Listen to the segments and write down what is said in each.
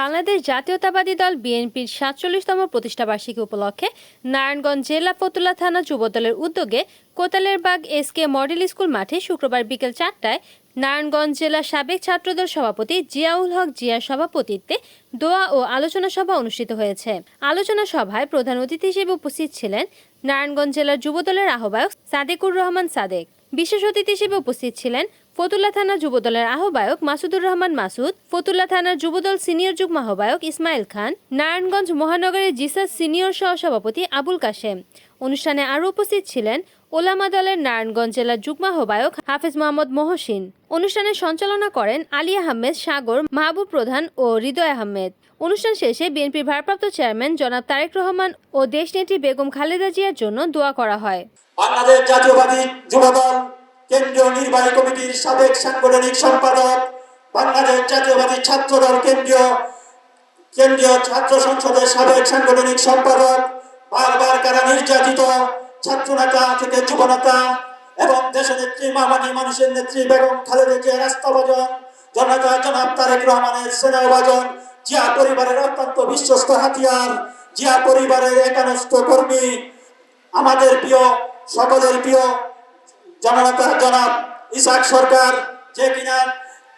বাংলাদেশ জাতীয়তাবাদী দল বিএনপির সাতচল্লিশতম প্রতিষ্ঠাবার্ষিকী উপলক্ষে নারায়ণগঞ্জ জেলা ফতুল্লা থানা যুবদলের উদ্যোগে কোতালের বাগ এস কে মডেল স্কুল মাঠে শুক্রবার বিকেল চারটায় নারায়ণগঞ্জ জেলা সাবেক ছাত্রদল সভাপতি জিয়াউল হক জিয়ার সভাপতিত্বে দোয়া ও আলোচনা সভা অনুষ্ঠিত হয়েছে। আলোচনা সভায় প্রধান অতিথি হিসেবে উপস্থিত ছিলেন নারায়ণগঞ্জ জেলার যুবদলের আহ্বায়ক সাদেকুর রহমান সাদেক। বিশেষ অতিথি হিসেবে উপস্থিত ছিলেন ফতুল্লা থানা যুবদলের আহ্বায়ক মাসুদুর রহমান মাসুদ, ফতুল্লা থানার যুবদল সিনিয়র যুগ্ম আহ্বায়ক ইসমাইল খান, নারায়ণগঞ্জ মহানগরের জিসাস সিনিয়র সহসভাপতি আবুল কাশেম। অনুষ্ঠানে আরও উপস্থিত ছিলেন ওলামা দলের নারায়ণগঞ্জ জেলার যুগ্ম আহ্বায়ক হাফেজ মোহাম্মদ মহসিন। অনুষ্ঠানে সঞ্চালনা করেন আলী আহমেদ সাগর, মাহবুব প্রধান ও হৃদয় আহমেদ। অনুষ্ঠান শেষে বিএনপির ভারপ্রাপ্ত চেয়ারম্যান জনাব তারেক রহমান ও দেশনেত্রী বেগম খালেদা জিয়ার জন্য দোয়া করা হয়। বাংলাদেশ জাতীয়বাদী যুবদল কেন্দ্রীয় নির্বাহী কমিটির সাবেক সাংগঠনিক সম্পাদক, বাংলাদেশ জাতীয়বাদী ছাত্রদল কেন্দ্রীয় কেন্দ্রীয় ছাত্র সংসদের সাবেক সাংগঠনিক সম্পাদক, বারবার কারা নির্যাতিত ছাত্রনেতা থেকে যুবনেতা এবং দেশনেত্রী মামানি মানুষের নেত্রী বেগম খালেদা জিয়া রাস্তাভাজন জনতা জনাব তারেক রহমানের স্নেহভাজন জিয়া পরিবারের অত্যন্ত বিশ্বস্ত হাতিয়ার, জিয়া পরিবারের একানস্থ কর্মী, আমাদের প্রিয়, সকলের প্রিয় জননেতা জনাব ইসাক সরকার, যে কিনা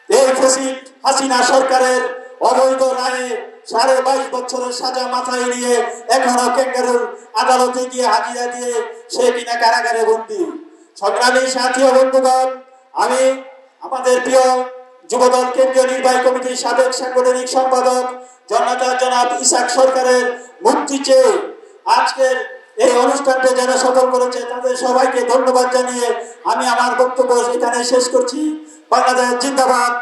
এই ফেসিড হাসিনা সরকারের অবৈধ রায়ে সাড়ে বাইশ বছরের সাজা মাথায় নিয়ে এখনও কেঙ্গারুর আদালতে গিয়ে হাজিরা দিয়ে সে কিনা কারাগারে বন্দী সংগ্রামী সাথী ও বন্ধুগণ, আমি আমাদের প্রিয় যুবদল কেন্দ্রীয় নির্বাহী কমিটির সাবেক সাংগঠনিক সম্পাদক জনতা জনাব ইসাক সরকারের মুক্তি চেয়ে আজকের এই অনুষ্ঠানটা যারা সফল করেছে তাদের সবাইকে ধন্যবাদ জানিয়ে আমি আমার বক্তব্য এখানে শেষ করছি। বাংলাদেশ জিন্দাবাদ।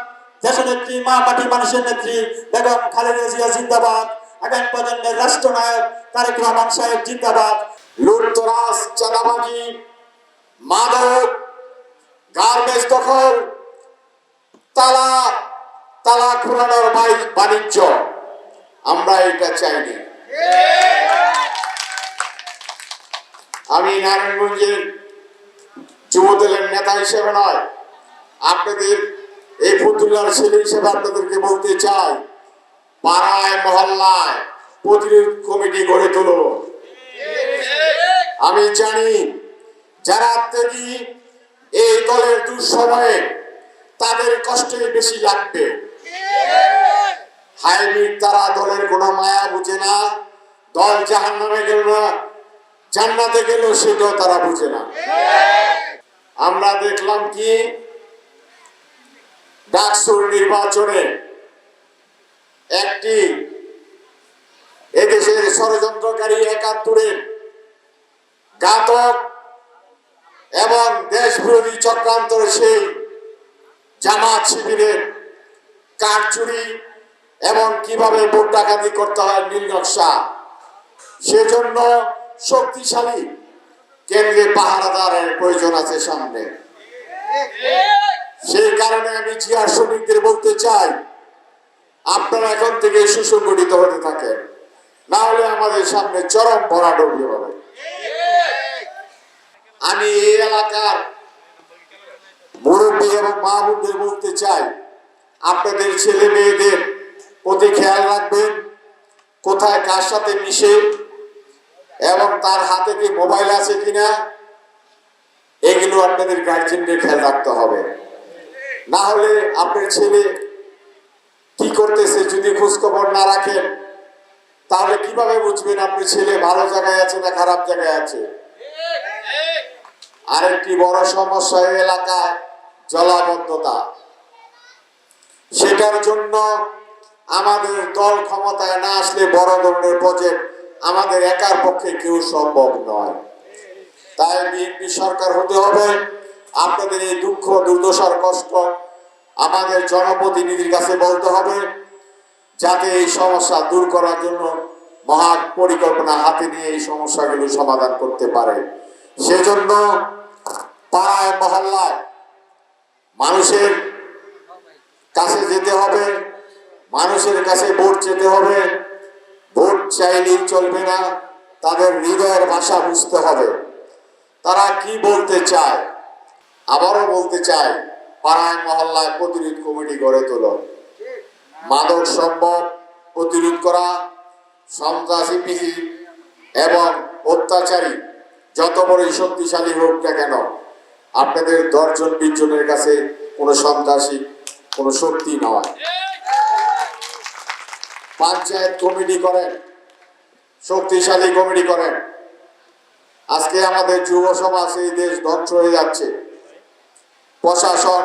দেশনেত্রী মা মাটি মানুষের নেত্রী বেগম খালেদা জিয়া জিন্দাবাদ। আগামী প্রজন্মের রাষ্ট্রনায়ক তারেক রহমান সাহেব জিন্দাবাদ। লুটতরাজ চাঁদাবাজি মাদক গার্মেন্টস দখল তালা তালা খোলানোর বাণিজ্য। আমরা এটা চাইনি। আমি নারায়ণগঞ্জের যুবদলের নেতা হিসেবে নয়, আপনাদের এই ফতুল্লার ছেলে হিসেবে আপনাদেরকে বলতে চাই, পাড়ায়, মহল্লায় প্রতিরোধ কমিটি গড়ে তুলুন আমি জানি যারা ত্যাগী এই দলের দুঃসময়ে তাদের কষ্টে বেশি লাগবে। হাইব্রিড তারা দলের কোনো মায়া বুঝে না, দল জাহান নামে গেল না জান্নাতে গেল সেটাও তারা বুঝে না। আমরা দেখলাম কি? ডাকসুর নির্বাচনে একটি এদেশের ষড়যন্ত্রকারী একাত্তরের ঘাতক এবং দেশ বিরোধী চক্রান্তর সেই জামাত শিবিরের কাঠ চুরি এবং কীভাবে ভোট ডাকাতি করতে হয় নীল নকশা সেজন্য শক্তিশালী কেন্দ্রে পাহারাদারের প্রয়োজন আছে সামনে। সেই কারণে আমি জিয়ার শ্রমিকদের বলতে চাই, আপনারা এখন থেকে সুসংগঠিত হতে থাকেন। না হলে আমাদের সামনে চরম ভরা ভরাডুবি হবে। আমি এই এলাকার মুরব্বী এবং মা বলতে চাই, আপনাদের ছেলে মেয়েদের প্রতি খেয়াল রাখবেন, কোথায় কার সাথে মিশে এবং তার হাতে কি মোবাইল আছে কিনা, এগুলো আপনাদের গার্জেনদের খেয়াল রাখতে হবে। না হলে আপনার ছেলে কি করতেছে যদি খোঁজ খবর না রাখেন, তাহলে কীভাবে বুঝবেন আপনার ছেলে ভালো জায়গায় আছে না খারাপ জায়গায় আছে? আরেকটি বড় সমস্যা এই এলাকায় জলাবদ্ধতা। সেটার জন্য আমাদের দল ক্ষমতায় না আসলে বড় ধরনের প্রজেক্ট আমাদের একার পক্ষে কেউ সম্ভব নয়। তাই বিএনপি সরকার হতে হবে। আপনাদের এই দুঃখ, দুর্দশার কষ্ট আমাদের জনপ্রতিনিধির কাছে বলতে হবে, যাতে এই সমস্যা দূর করার জন্য মহা পরিকল্পনা হাতে নিয়ে এই সমস্যাগুলো সমাধান করতে পারে। সেজন্য পাড়ায়, মহল্লায় মানুষের কাছে যেতে হবে, মানুষের কাছে ভোট যেতে হবে। ভোট চাইলেই চলবে না, তাদের হৃদয়ের ভাষা বুঝতে হবে। তারা কি বলতে চায়? আবারও বলতে চায় পাড়ায়, মহল্লায় প্রতিরোধ কমিটি গড়ে তোলো। মাদক সম্ভব প্রতিরোধ করা সন্ত্রাসী এবং অত্যাচারী, যত বড়ই শক্তিশালী হোক না কেন, আপনাদের দশজন বিশ জনের কাছে কোনো সন্ত্রাসী, কোনো শক্তি নয়। পঞ্চায়েত কমিটি করেন, শক্তিশালী কমিটি করেন। আজকে আমাদের যুব সমাজ এই দেশ ধ্বংস হয়ে যাচ্ছে। প্রশাসন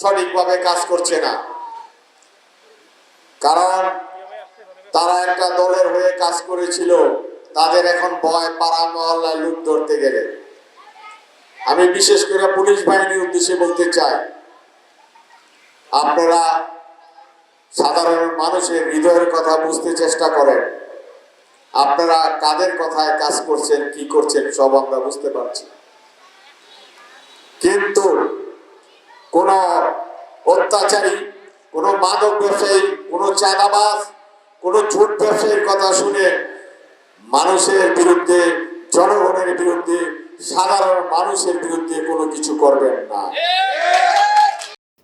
সঠিকভাবে কাজ করছে না। কারণ তারা একটা দলের হয়ে কাজ করেছিল, তাদের এখন ভয়, পাড়া মহল্লায় লুট ধরতে গেলে। আমি বিশেষ করে পুলিশ বাহিনীর উদ্দেশ্যে বলতে চাই, আপনারা সাধারণ মানুষের হৃদয়ের কথা বুঝতে চেষ্টা করেন। আপনারা কাদের কথায় কাজ করছেন, কি করছেন, সব আমরা বুঝতে পারছি। কিন্তু কোন অত্যাচারী, কোন মাদক ব্যবসায়ী, কোন চাঁদাবাজ, কোন ছোট ব্যবসায়ীর কথা শুনে মানুষের বিরুদ্ধে, জনগণের বিরুদ্ধে, সাধারণ মানুষের বিরুদ্ধে কোনো কিছু করবেন না।